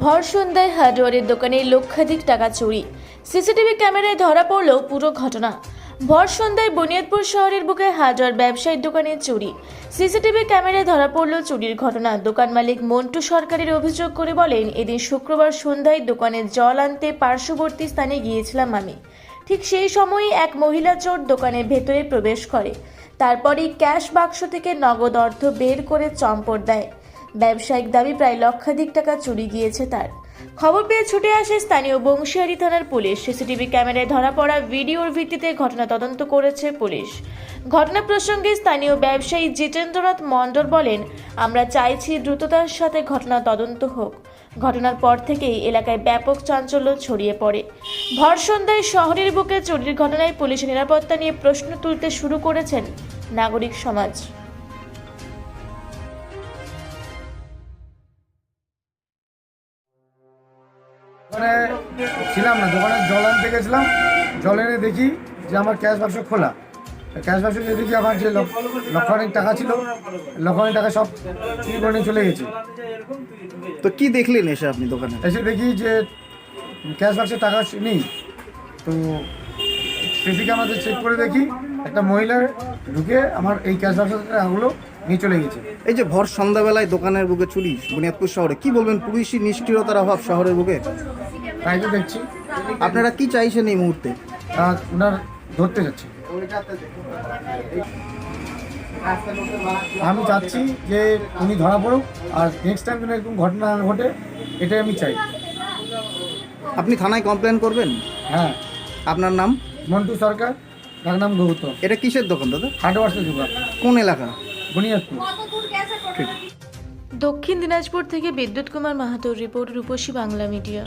ভর সন্ধ্যায় হার্ডওয়ারের দোকানে লক্ষাধিক টাকা চুরি। সিসিটিভি ক্যামেরায় ধরা পড়ল পুরো ঘটনা। ভর সন্ধ্যায় বুনিয়াদপুর শহরের বুকে হার্ডওয়ার ব্যবসায়ীর দোকানে চুরি। সিসিটিভি ক্যামেরায় ধরা পড়ল চুরির ঘটনা। দোকান মালিক মন্টু সরকারের অভিযোগ করে বলেন, এদিন শুক্রবার সন্ধ্যায় দোকানে জল আনতে পার্শ্ববর্তী স্থানে গিয়েছিলাম আমি। ঠিক সেই সময়ই এক মহিলা চোর দোকানের ভেতরে প্রবেশ করে। তারপরেই ক্যাশ বাক্স থেকে নগদ অর্থ বের করে চম্পট দেয়। ব্যবসায়িক দাবি প্রায় লক্ষাধিক টাকা চুরি গিয়েছে তার। খবর পেয়ে ছুটে আসে স্থানীয় বংশিয়ারি থানার পুলিশ। সিসিটিভি ক্যামেরায় ধরা পড়া ভিডিওর ভিত্তিতে ঘটনা তদন্ত করেছে পুলিশ। ঘটনা প্রসঙ্গে স্থানীয় ব্যবসায়ী জিতেন্দ্রনাথ মণ্ডল বলেন, আমরা চাইছি দ্রুততার সাথে ঘটনা তদন্ত হোক। ঘটনার পর থেকেই এলাকায় ব্যাপক চাঞ্চল্য ছড়িয়ে পড়ে। ভর সন্ধ্যায় শহরের বুকে চুরির ঘটনায় পুলিশের নিরাপত্তা নিয়ে প্রশ্ন তুলতে শুরু করেছেন নাগরিক সমাজ। দোকানে ছিলাম না দোকানে জল আনতে গেছিলাম। জল এনে দেখি যে আমার ক্যাশ বাক্স খোলা। ক্যাশ বাক্স যে দেখি আমার যে লক্ষ লক্ষাধিক টাকা ছিল লক্ষাধিক টাকা সব চুরি করে চলে গেছে। তো কি দেখলেন এসে আপনি দোকানে? এসে দেখি যে ক্যাশ বাক্সে টাকা নেই। তো সিসি ক্যামেরাতে চেক করে দেখি একটা মহিলার ঢুকে আমার এই ক্যাশ বাক্সের টাকাগুলো নিয়ে চলে গেছে। এই যে ভর সন্ধ্যাবেলায় দোকানের বুকে চুরি বুনিয়াদপুর শহরে কি বলবেন? পুলিশি নিষ্ক্রিয়তার অভাব শহরের বুকে? তাই তো দেখছি আপনারা কি চাইছেন এই মুহূর্তে? ওনার ধরতে যাচ্ছে। আমি চাচ্ছি যে উনি ধরা পড়ুক আর নেক্সট টাইম যেন এরকম ঘটনা না ঘটে এটাই আমি চাই। আপনি থানায় কমপ্লেন করবেন? হ্যাঁ। আপনার নাম? মন্টু সরকার তার নাম গৌতম। এটা কিসের দোকান দাদা? হার্ডওয়ার্সের দোকান। কোন এলাকা? বুনিয়াদপুর। ঠিক দক্ষিণ দিনাজপুর থেকে বিদ্যুৎ কুমার মাহাতোর রিপোর্ট রূপসী বাংলা মিডিয়া।